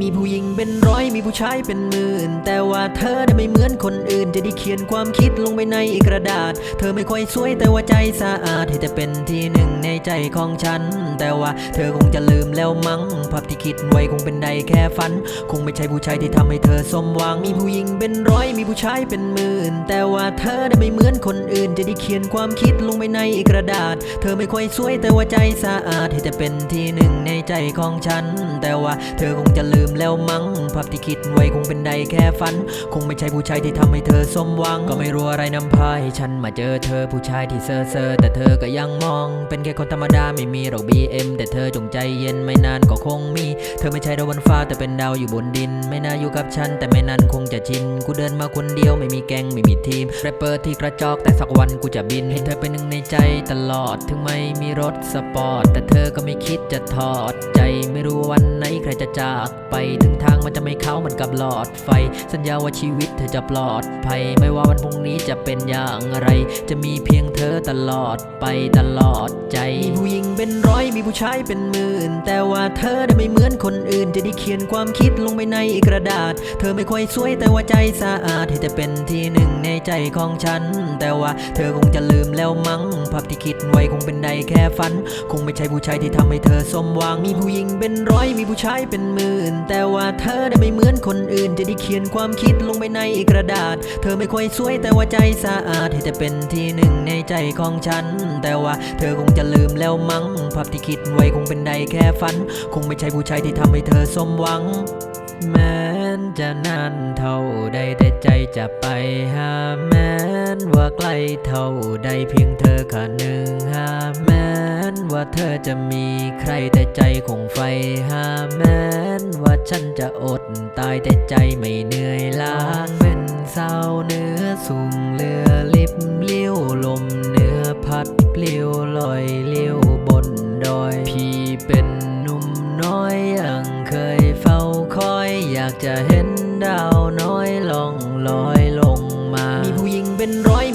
มีผู้หญิงเป็นร้อยมีผู้ชายเป็นหมื่น แต่ว่าเธอน่ะไม่เหมือนคนอื่น จะได้เขียนความคิดลงไปในกระดาษ เธอไม่ค่อยสวยแต่ว่าใจสะอาดที่จะเป็นที่หนึ่งในใจของฉัน แต่ว่าเธอคงจะลืมแล้วมั้งภาพที่คิดไว้คงเป็นได้แค่ฝัน คงไม่ใช่ผู้ชายที่ทำให้เธอสมหวังมีผู้หญิงเป็นร้อยมีผู้ชายเป็นหมื่น แต่ว่าเธอน่ะไม่เหมือนคนอื่น จะได้เขียนความคิดลงไปในกระดาษ เธอไม่ค่อยสวยแต่ว่าใจสะอาดที่จะเป็นที่หนึ่งในใจของฉัน แต่ว่าเธอคงจะลืมแล้วมั้งภาพที่คิดไว้คงเป็นได้แค่ฝัน คงไม่ใช่ผู้ชายที่ทำให้เธอสมหวัง ก็ไม่รู้อะไรนำพาให้ฉันมาเจอเธอผู้ชายที่เซอร์เซอร์แต่เธอก็ยังมอง เป็นแค่คนธรรมดาไม่มีหรอก BM แต่เธอจงใจเย็นไม่นานก็คงมี เธอไม่ใช่ดาวบนฟ้าแต่เป็นดาวอยู่บนดิน ไม่น่าอยู่กับฉันแต่ไม่นานคงจะชิน กูเดินมาคนเดียวไม่มีแก๊งไม่มีทีมแรปเปอร์ที่กระจอกแต่สักวันกูจะบินให้เธอเป็นหนึ่งในใจตลอดถึงไม่มีรถสปอร์ตแต่เธอก็ไม่คิดจะถอดใจไม่รู้วันไหนใครจะจากไปถึงทางมันจะไม่เข้าเหมือนกับหลอดไฟ สัญญาว่าชีวิตเธอจะปลอดภัย ไม่ว่าวันพรุ่งนี้จะเป็นอย่างไร จะมีเพียงเธอตลอดไปตลอดใจ มีผู้หญิงเป็นร้อยมีผู้ชายเป็นหมื่น แต่ว่าเธอน่ะไม่เหมือนคนอื่น จะได้เขียนความคิดลงไปในกระดาษ เธอไม่ค่อยสวยแต่ว่าใจสะอาดที่จะเป็นที่หนึ่งในใจของฉัน แต่ว่าเธอคงจะลืมแล้วมั้งภาพที่คิดไว้คงเป็นได้แค่ฝัน คงไม่ใช่ผู้ชายที่ทำให้เธอสมหวังมีผู้หญิงเป็นร้อยมีผู้ชายเป็นหมื่นแต่ว่าเธอน่ะไม่เหมือนคนอื่น จะได้เขียนความคิดลงไปในกระดาษ เธอไม่ค่อยสวยแต่ว่าใจสะอาดที่จะเป็นที่หนึ่งในใจของฉัน แต่ว่าเธอคงจะลืมแล้วมั้งภาพที่คิดไว้คงเป็นได้แค่ฝัน คงไม่ใช่ผู้ชายที่ทำให้เธอสมหวัง แม้จะนานเท่าใดแต่ใจจะไปหาแม้ นว่าใกล้เท่าใดเพียงเธอขาหนึ่งหาแม้นว่าเธอจะมีใครแต่ใจคงไฟหาแม้นว่าฉันจะอดตายแต่ใจไม่เหนื่อยล้าเป็นสาวเนื้อสูงเรือลิบเลี้ยวลมเนื้อพัดเปลี่ยวลอยเลี้ยวบนดอย พี่เป็นหนุ่มน้อยยังเคยเฝ้าคอย อยากจะเห็นดาวน้อยล่องลอยลง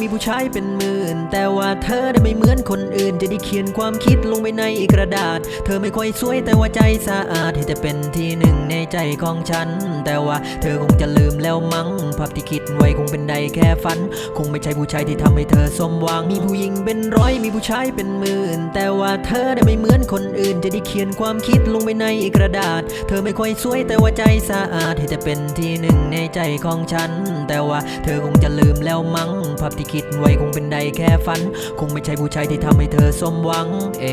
มีผู้ชายเป็นหมื่น แต่ว่าเธอน่ะไม่เหมือนคนอื่น จะได้เขียนความคิดลงไปในกระดาษ เธอไม่ค่อยสวยแต่ว่าใจสะอาดที่จะเป็นที่หนึ่งในใจของฉัน แต่ว่าเธอคงจะลืมแล้วมั้งภาพที่คิดไว้คงเป็นได้แค่ฝัน คงไม่ใช่ผู้ชายที่ทำให้เธอสมหวัง มีผู้หญิงเป็นร้อยมีผู้ชายเป็นหมื่น แต่ว่าเธอน่ะไม่เหมือนคนอื่น จะได้เขียนความคิดลงไปในกระดาษ เธอไม่ค่อยสวยแต่ว่าใจสะอาดที่จะเป็นที่หนึ่งในใจของฉัน แต่ว่าเธอคงจะลืมแล้วมั้งภาพที่คิดไว้คงเป็นได้แค่ฝัน คงไม่ใช่ผู้ชายที่ทำให้เธอสมหวัง เอ